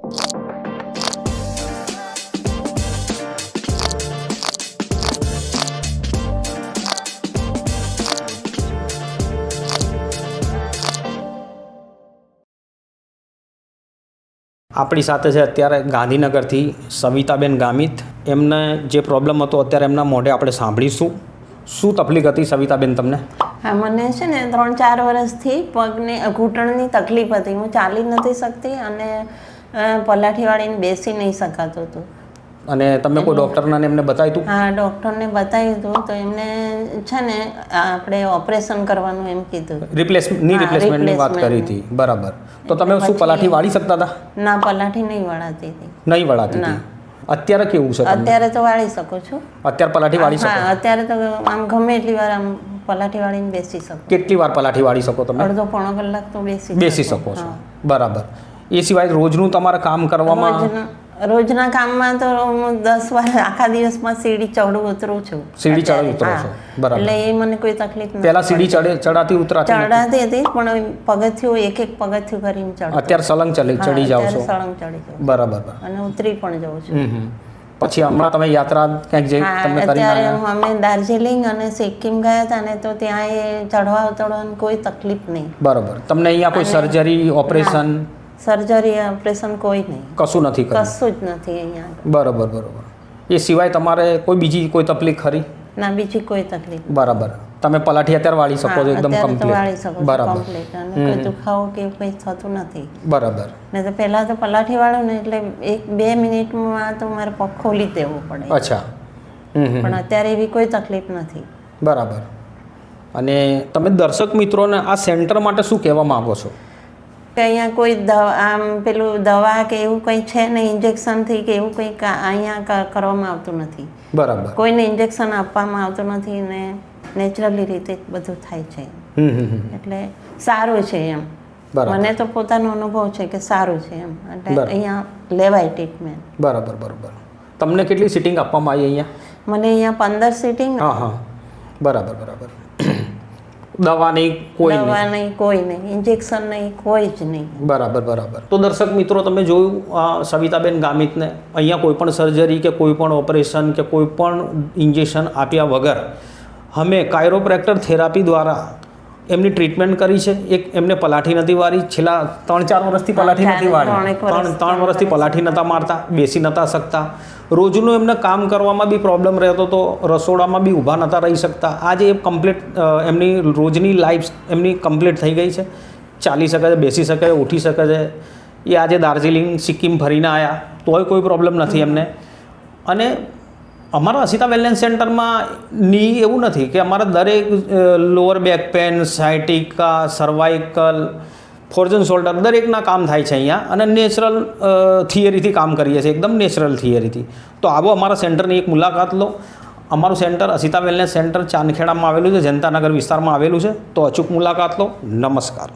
આપણી સાથે છે અત્યારે ગાંધીનગરથી સવિતાબેન ગામિત. એમને જે પ્રોબ્લેમ હતો અત્યારે એમના મોઢે આપણે સાંભળીશું. શું તકલીફ હતી સવિતાબેન તમને? હા, મને છે ને ત્રણ ચાર વર્ષથી પગને ઘૂંટણની તકલીફ હતી. હું ચાલી નથી શકતી અને પલાઠી વાળીને બેસી નહીં શકાતું હતું. અને તમે કોઈ ડૉક્ટરને એમને બતાવ્યું હતું? હા ડૉક્ટરને બતાવ્યું હતું. તો એમને છે ને આપણે ઓપરેશન કરવાનું એમ કીધું. રિપ્લેસમેન્ટની રિપ્લેસમેન્ટની વાત કરી હતી. બરાબર. તો તમે શું પલાઠી વાળી શકતા હતા? ના પલાઠી નહીં વળાતી હતી. નહીં વળાતી હતી. અત્યારે કેવું છે અત્યારે તો વાળી શકો છો. અત્યારે પલાઠી વાળી શકો? અત્યારે તો આમ ગમે એટલી વાર આમ પલાઠી વાળીને બેસી શકો. કેટલી વાર પલાઠી વાળી શકો તમે? અડધો પોણો કલાક તો બેસી બેસી શકો. છો. બરાબર. એ સિવાય રોજનું તમારે કામ કરવામાં રોજના કામમાં તો હું દસ વાર આખા દિવસમાં સીડી ચડું ઉતરું છું. સીડી ચડી. ઉતરો છો. બરાબર. એટલે એ મને કોઈ તકલીફ નથી પહેલા સીડી ચડે ચડાતી ઉતરાતી ચડાતી હતી પણ પગથિયું એક એક પગથિયું કરીને ચડું અત્યારે સલંગ ચડી ચડી જાવ છો. સળંગ ચડી જાઉં. બરાબર. અને ઉતરી પણ જાઉં છું. પછી હમણાં તમે યાત્રા ક્યાંક જઈ તમે અત્યારે આવ્યા? અમે દાર્જિલિંગ અને સિક્કિમ ગયા હતા ને તો ત્યાં એ ચડવા ઉતરવાની કોઈ તકલીફ નહીં. બરાબર. તમને અહીંયા કોઈ સર્જરી ઓપરેશન સર્જરી ઓપરેશન કોઈ નહીં. કશું નથી કશું જ નથી અહીંયા બરાબર બરાબર. એ સિવાય તમારે કોઈ બીજી કોઈ તકલીફ ખરી? ના બીજી કોઈ તકલીફ બરાબર. તમે પલાઠી અત્યારે વાળી શકો છો એકદમ કમ્પ્લીટ શકો બરાબર. કમ્પ્લીટ અને કોઈ દુખાવો કે કોઈ થતું નથી. બરાબર. ને તો પહેલાં તો પલાઠી વાળો ને એટલે એક બે મિનિટમાં તો મારે પગ ખોલી દેવો પડે. અચ્છા. પણ અત્યારે એવી કોઈ તકલીફ નથી. બરાબર. અને તમે દર્શક મિત્રોને આ સેન્ટર માટે શું કહેવા માગો છો? કે અહીંયા કોઈ દવા આમ પેલું દવા કે એવું કંઈ છે ને ઇન્જેક્શનથી કે એવું કંઈ અહીંયા કરવામાં આવતું નથી. બરાબર. કોઈને ઇન્જેક્શન આપવામાં આવતું નથી ને નેચરલી રીતે બધું થાય છે. એટલે સારું છે એમ. મને તો પોતાનો અનુભવ છે કે સારું છે એમ. એટલે અહીંયા લેવાય ટ્રીટમેન્ટ બરાબર બરાબર. તમને કેટલી સિટિંગ આપવામાં આવી અહીંયા? મને અહીંયા પંદર સીટિંગ હા હા. બરાબર બરાબર. દવા નહીં કોઈ નહીં. દવા નહીં કોઈ નહીં. ઇન્જેક્શન નહીં કોઈ જ નહીં. બરાબર બરાબર. તો દર્શક મિત્રો તમે જોયું સવિતાબેન ગામિતને અહીંયા કોઈ પણ સર્જરી કે કોઈ પણ ઓપરેશન કે કોઈ પણ ઇન્જેક્શન આપ્યા વગર અમે કાયરોપ્રેક્ટર થેરાપી દ્વારા એમની ટ્રીટમેન્ટ કરી છે. એક એમને પલાઠી નથી વારી છેલ્લા ત્રણ ચાર વર્ષથી પલાઠી નથી વારી ત્રણ ત્રણ વર્ષથી પલાઠી નહોતા મારતા બેસી નહોતા શકતા. રોજનું એમને કામ કરવામાં બી પ્રોબ્લેમ રહેતો હતો રસોડામાં બી ઊભા નહોતા રહી શકતા. આજે એ કમ્પ્લીટ એમની રોજની લાઈફ એમની કમ્પ્લીટ થઈ ગઈ છે. ચાલી શકે છે બેસી શકે છે ઉઠી શકે છે. એ આજે દાર્જિલિંગ સિક્કિમ ફરીને આવ્યા તોય કોઈ પ્રોબ્લેમ નથી એમને. અને અમારા અસિતા વેલનેસ સેન્ટરમાં ની એવું નથી કે અમારા દરેક lower back pain sciatica cervical frozen shoulder દરેકના કામ થાય છે અહીંયા અને નેચરલ થિયરીથી કામ કરીએ છીએ, એકદમ નેચરલ થિયરીથી તો આવો અમારા સેન્ટરની એક મુલાકાત લો. અમારું સેન્ટર અસિતા વેલનેસ સેન્ટર ચાંદખેડામાં આવેલું છે, જનતાનગર વિસ્તારમાં આવેલું છે. તો અચૂક મુલાકાત લો. નમસ્કાર.